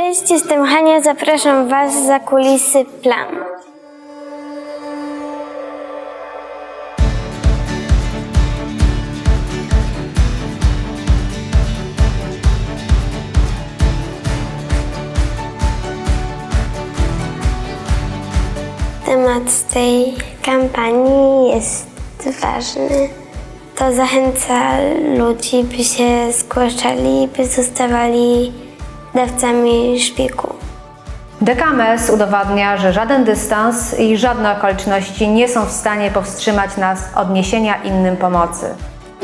Cześć, jestem Hania, zapraszam Was za kulisy planu. Temat tej kampanii jest ważny. To zachęca ludzi, by się zgłaszali, by zostawali dawcami szpiku. DKMS udowadnia, że żaden dystans i żadne okoliczności nie są w stanie powstrzymać nas od niesienia innym pomocy.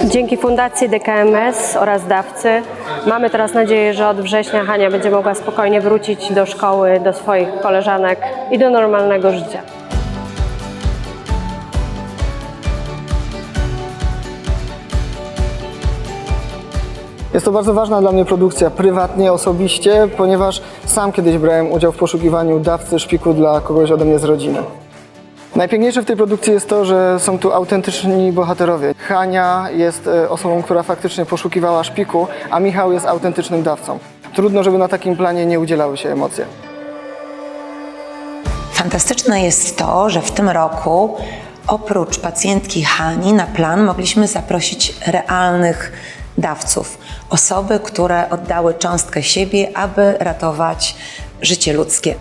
Dzięki Fundacji DKMS oraz dawcy mamy teraz nadzieję, że od września Hania będzie mogła spokojnie wrócić do szkoły, do swoich koleżanek i do normalnego życia. Jest to bardzo ważna dla mnie produkcja prywatnie, osobiście, ponieważ sam kiedyś brałem udział w poszukiwaniu dawcy szpiku dla kogoś ode mnie z rodziny. Najpiękniejsze w tej produkcji jest to, że są tu autentyczni bohaterowie. Hania jest e, osobą, która faktycznie poszukiwała szpiku, a Michał jest autentycznym dawcą. Trudno, żeby na takim planie nie udzielały się emocje. Fantastyczne jest to, że w tym roku oprócz pacjentki Hani na plan mogliśmy zaprosić realnych dawców, osoby, które oddały cząstkę siebie, aby ratować życie ludzkie.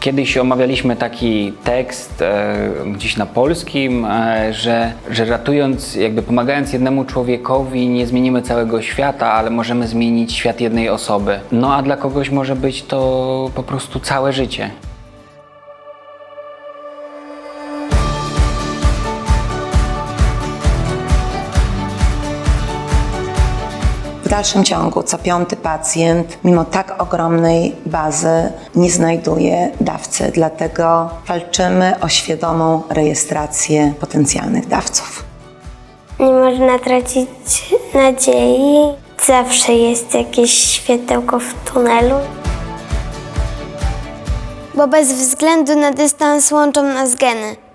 Kiedyś omawialiśmy taki tekst e, gdzieś na polskim, e, że, że ratując, jakby pomagając jednemu człowiekowi, nie zmienimy całego świata, ale możemy zmienić świat jednej osoby. No a dla kogoś może być to po prostu całe życie. W dalszym ciągu co piąty pacjent, mimo tak ogromnej bazy, nie znajduje dawcy, dlatego walczymy o świadomą rejestrację potencjalnych dawców. Nie można tracić nadziei. Zawsze jest jakieś światełko w tunelu. Bo bez względu na dystans łączą nas geny.